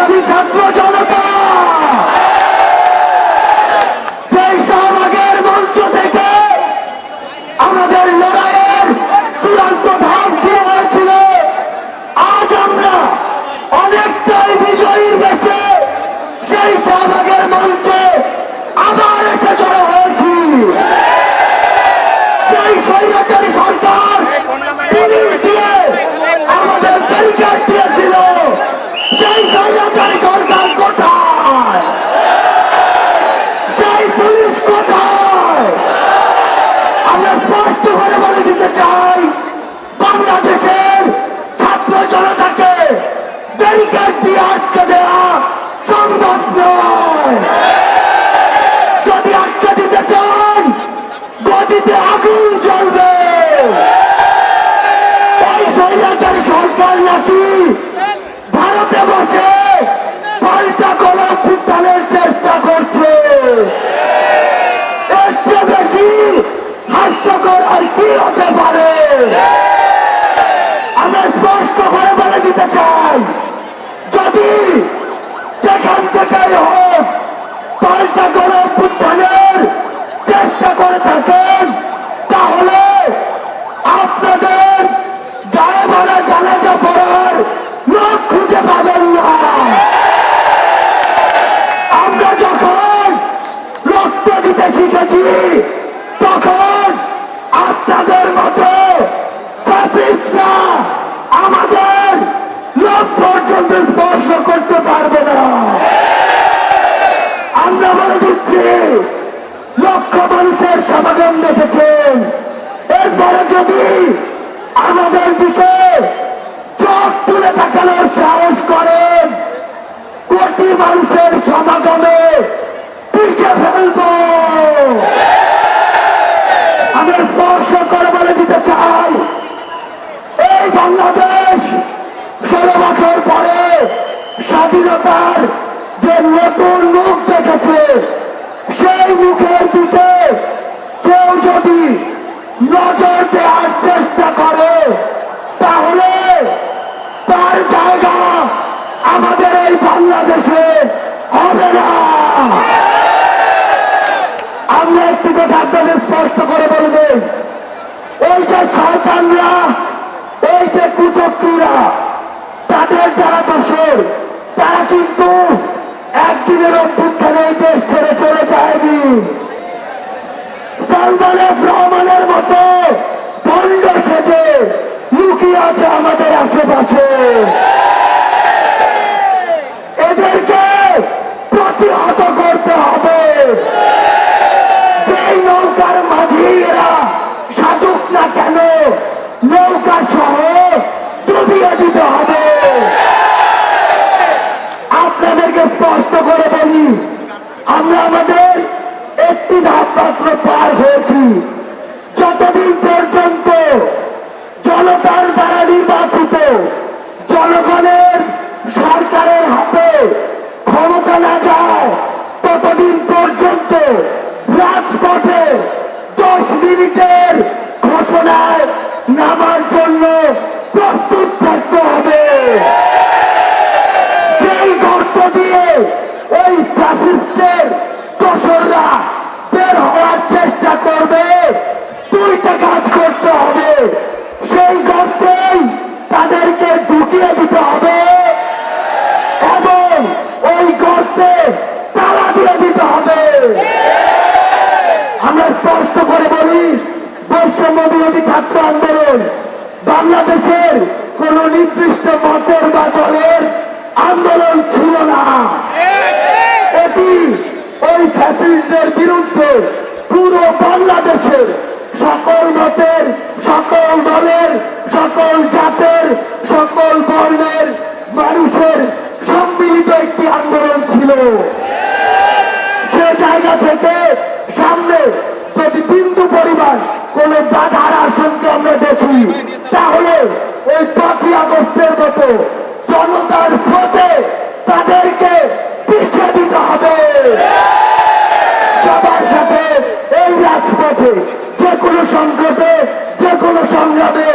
বিপ্লবী ছাত্র করে বলে দিতে চাই। বাংলাদেশের কি হতে পারে? আমরা স্পষ্ট করে বলে দিতে চাই, যদি যেখান হোক পাল্টা উত্থানের চেষ্টা করে থাকেন, তাহলে আপনাদের গায়ে জানাজা পড়ার লোক খুঁজে পাবেন না। আমরা যখন রক্ত দিতে শিখেছি, তখন আপনাদের মতো ফ্যাসিস্টরা আমাদের লোক পর্যন্ত স্পর্শ করতে পারবে না। আমরা বলে দিচ্ছি, লক্ষ মানুষের সমাগম দেখেছেন এরপরে যদি আমাদের দিকে চোখ তুলে তাকানোর সাহস করেন, কোটি মানুষের সমাগমে পিছিয়ে ফেলব। আমরা স্পর্শ করে বলে দিতে চাই, এই বাংলাদেশ ষোলো বছর পরে স্বাধীনতার যে নতুন মুখ দেখেছে, সেই মুখের দিকে কেউ যদি নজর দেওয়ার চেষ্টা করে, তাহলে তার জায়গা আমাদের এই বাংলাদেশে হবে না। আমরা একটি কথা আপনাদের স্পষ্ট করে বলে দেই। ওই যে শয়তানরা ওই যে কুচক্রীরা তাদের যারা দোষের, তারা কিন্তু একদিনের অভ্যুত্থানে এই দেশ ছেড়ে চলে যায়নি। সালমান মতো দণ্ড সেজে লুকিয়ে আছে আমাদের আশেপাশে। এদেরকে প্রতিহত করতে হবে। যেই নৌকার মাঝি এরা সাজুক না কেন নৌকা সহ ডুবিয়ে দিতে হবে আপনাদেরকে স্পষ্ট করে বলি আমরা আমাদের একটি ধাপ মাত্র পার হয়েছি। যতদিন পর্যন্ত জনতার দ্বারা নির্বাচিত, জনগণের সরকারের হাতে ক্ষমতা না যায়, ততদিন পর্যন্ত রাজপথে দশ মিনিটের ঘোষণায় নামার জন্য প্রস্তুত থাকতে হবে। যেই গর্ত দিয়ে ওই ফ্যাসিস্টের করবে, দুইটা কাজ করতে হবে। সেই গর্তেই তাদেরকে ঢুকিয়ে দিতে হবে এবং ওই গর্তে তালা দিয়ে দিতে হবে। আমরা স্পষ্ট করে বলি, বৈষম্য বিরোধী ছাত্র আন্দোলন বাংলাদেশের কোন নির্দিষ্ট মতের বা দলের আন্দোলন ছিল না। এটি ওই ফ্যাসিলিটির বিরুদ্ধে বাংলাদেশের সকল মতের, সকল দলের, সকল জাতের, সকল বর্ণের মানুষের সম্মিলিত একটি আন্দোলন ছিল। সে জায়গা থেকে সামনে যদি বিন্দু পরিমাণ কোন বাধার আশঙ্কা আমরা দেখি, তাহলে ওই পাঁচই আগস্টের মতো জনতার স্রোতে তাদেরকে পিছিয়ে দিতে হবে সবার সাথে এই রাজপথে যে কোনো সংকটে যে কোনো সংগ্রামে